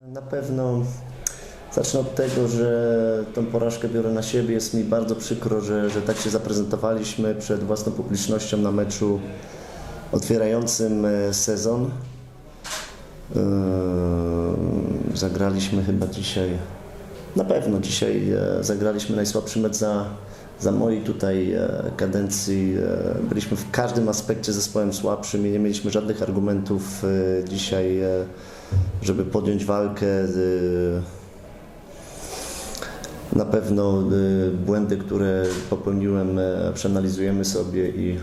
Na pewno zacznę od tego, że tą porażkę biorę na siebie. Jest mi bardzo przykro, że, że tak się zaprezentowaliśmy przed własną publicznością na meczu otwierającym e, sezon. Eee, Zagraliśmy chyba dzisiaj, na pewno dzisiaj e, zagraliśmy najsłabszy mecz za, za mojej tutaj e, kadencji. E, Byliśmy w każdym aspekcie zespołem słabszym i nie mieliśmy żadnych argumentów e, dzisiaj, żeby podjąć walkę. Na pewno błędy, które popełniłem, przeanalizujemy sobie i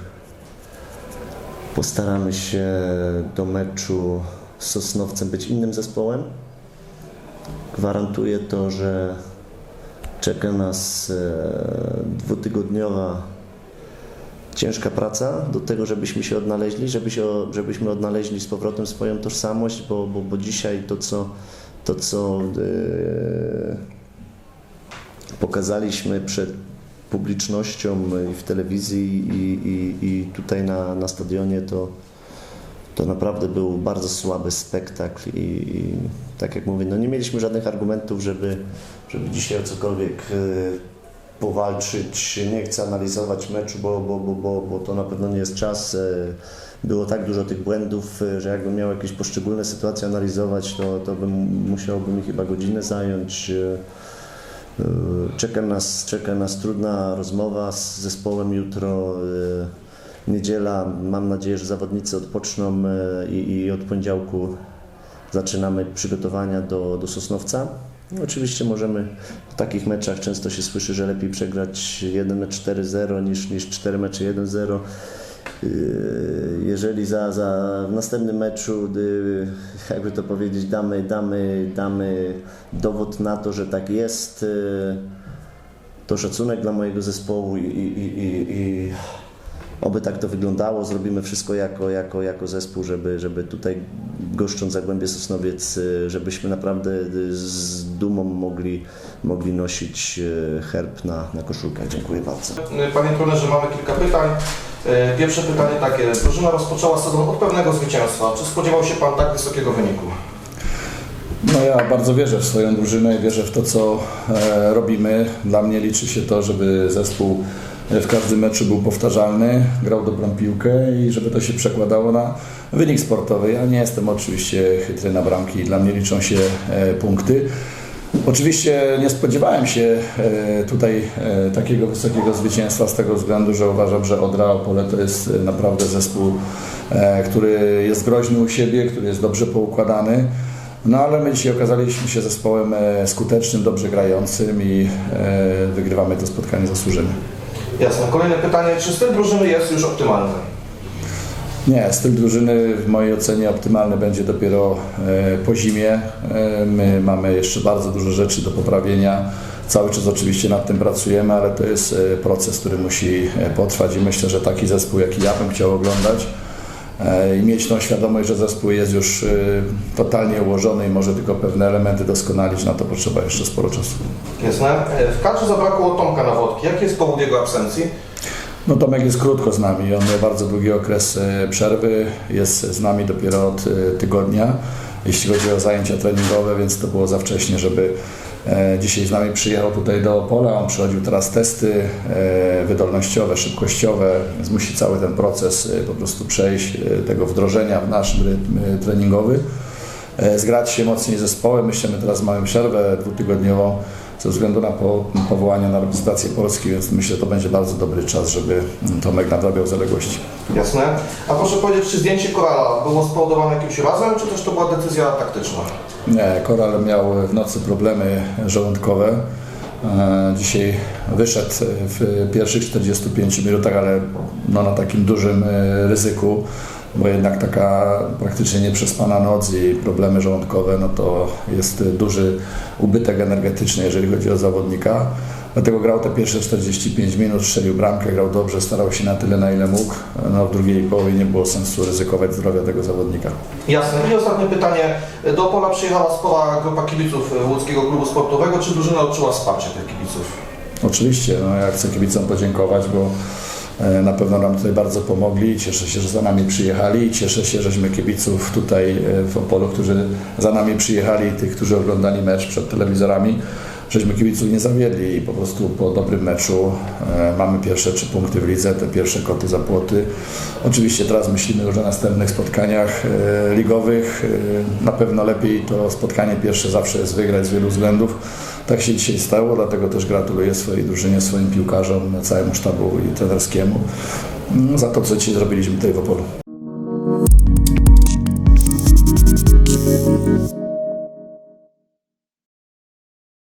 postaramy się do meczu z Sosnowcem być innym zespołem. Gwarantuję to, że czeka nas e, dwutygodniowa ciężka praca do tego, żebyśmy się odnaleźli, żeby się, żebyśmy odnaleźli z powrotem swoją tożsamość, bo, bo, bo dzisiaj to, co, to, co e, pokazaliśmy przed publicznością i w telewizji i, i, i tutaj na, na stadionie, to, to naprawdę był bardzo słaby spektakl i, i tak jak mówię, no nie mieliśmy żadnych argumentów, żeby, żeby dzisiaj o cokolwiek e, powalczyć. Nie chcę analizować meczu, bo, bo, bo, bo, bo to na pewno nie jest czas. E, Było tak dużo tych błędów, e, że jakbym miał jakieś poszczególne sytuacje analizować, to, to bym musiałoby mi chyba godzinę zająć. Czeka nas, czeka nas trudna rozmowa z zespołem jutro. Niedziela, mam nadzieję, że zawodnicy odpoczną i, i od poniedziałku zaczynamy przygotowania do, do Sosnowca. No, oczywiście możemy w takich meczach często się słyszy, że lepiej przegrać jeden mecz 4-0 niż, niż 4 mecze 1-0. Yy, Jeżeli za, za w następnym meczu, jakby to powiedzieć, damy, damy, damy dowód na to, że tak jest, yy, to szacunek dla mojego zespołu i, i, i, i oby tak to wyglądało. Zrobimy wszystko jako, jako, jako zespół, żeby, żeby tutaj goszcząc Zagłębie Sosnowiec, y, żebyśmy naprawdę y, z dumą mogli, mogli nosić y, herb na, na koszulkach. Dziękuję bardzo. Panie trenerze, mamy kilka pytań. Pierwsze pytanie takie. Drużyna rozpoczęła sezon od pewnego zwycięstwa. Czy spodziewał się Pan tak wysokiego wyniku? No ja bardzo wierzę w swoją drużynę i wierzę w to, co e, robimy. Dla mnie liczy się to, żeby zespół e, w każdym meczu był powtarzalny, grał dobrą piłkę i żeby to się przekładało na wynik sportowy. Ja nie jestem oczywiście chytry na bramki, dla mnie liczą się e, punkty. Oczywiście nie spodziewałem się tutaj takiego wysokiego zwycięstwa z tego względu, że uważam, że Odra Opole to jest naprawdę zespół, który jest groźny u siebie, który jest dobrze poukładany. No ale my dzisiaj okazaliśmy się zespołem e, skutecznym, dobrze grającym i e, wygrywamy to spotkanie zasłużenie. Jasne. Kolejne pytanie. Czy styl drużyny jest już optymalny? Nie, styl drużyny w mojej ocenie optymalny będzie dopiero e, po zimie. My mamy jeszcze bardzo dużo rzeczy do poprawienia. Cały czas oczywiście nad tym pracujemy, ale to jest proces, który musi potrwać i myślę, że taki zespół, jaki ja bym chciał oglądać i mieć tą świadomość, że zespół jest już e, totalnie ułożony i może tylko pewne elementy doskonalić, na to potrzeba jeszcze sporo czasu. Jasne. E, W kadrze zabrakło Tomka Nawodki. Jaki jest powód jego absencji? No Tomek jest krótko z nami, on miał bardzo długi okres e, przerwy, jest z nami dopiero od e, tygodnia, jeśli chodzi o zajęcia treningowe, więc to było za wcześnie, żeby e, dzisiaj z nami przyjechał tutaj do Opola, on przechodził teraz testy e, wydolnościowe, szybkościowe, więc musi cały ten proces e, po prostu przejść, tego wdrożenia w nasz rytm treningowy, zgrać się mocniej z zespołem, myślę, my teraz mamy przerwę dwutygodniową, ze względu na po, powołanie na reprezentację Polski, więc myślę, że to będzie bardzo dobry czas, żeby Tomek nadrabiał zaległości. Jasne. A proszę powiedzieć, czy zdjęcie Korala było spowodowane jakimś razem, czy też to była decyzja taktyczna? Nie, Koral miał w nocy problemy żołądkowe. E, Dzisiaj wyszedł w pierwszych 45 minutach, ale no na takim dużym e, ryzyku, bo jednak taka praktycznie nieprzespana noc i problemy żołądkowe, no to jest duży ubytek energetyczny, jeżeli chodzi o zawodnika. Dlatego grał te pierwsze 45 minut, strzelił bramkę, grał dobrze, starał się na tyle, na ile mógł. No, w drugiej połowie nie było sensu ryzykować zdrowia tego zawodnika. Jasne. I ostatnie pytanie. Do Opola przyjechała spora grupa kibiców Łódzkiego Klubu Sportowego. Czy drużyna odczuła wsparcie tych kibiców? Oczywiście, no ja chcę kibicom podziękować, bo Na pewno nam tutaj bardzo pomogli. Cieszę się, że za nami przyjechali. Cieszę się, żeśmy kibiców tutaj e, w Opolu, którzy za nami przyjechali, tych, którzy oglądali mecz przed telewizorami, żeśmy kibiców nie zawiedli i po prostu po dobrym meczu e, mamy pierwsze trzy punkty w lidze, te pierwsze koty za płoty. Oczywiście teraz myślimy już o następnych spotkaniach e, ligowych. E, na pewno lepiej to spotkanie pierwsze zawsze jest wygrać z wielu względów. Tak się dzisiaj stało, dlatego też gratuluję swojej drużynie, swoim piłkarzom, całemu sztabu i trenerskiemu mm, za to, co dzisiaj zrobiliśmy tutaj w Opolu.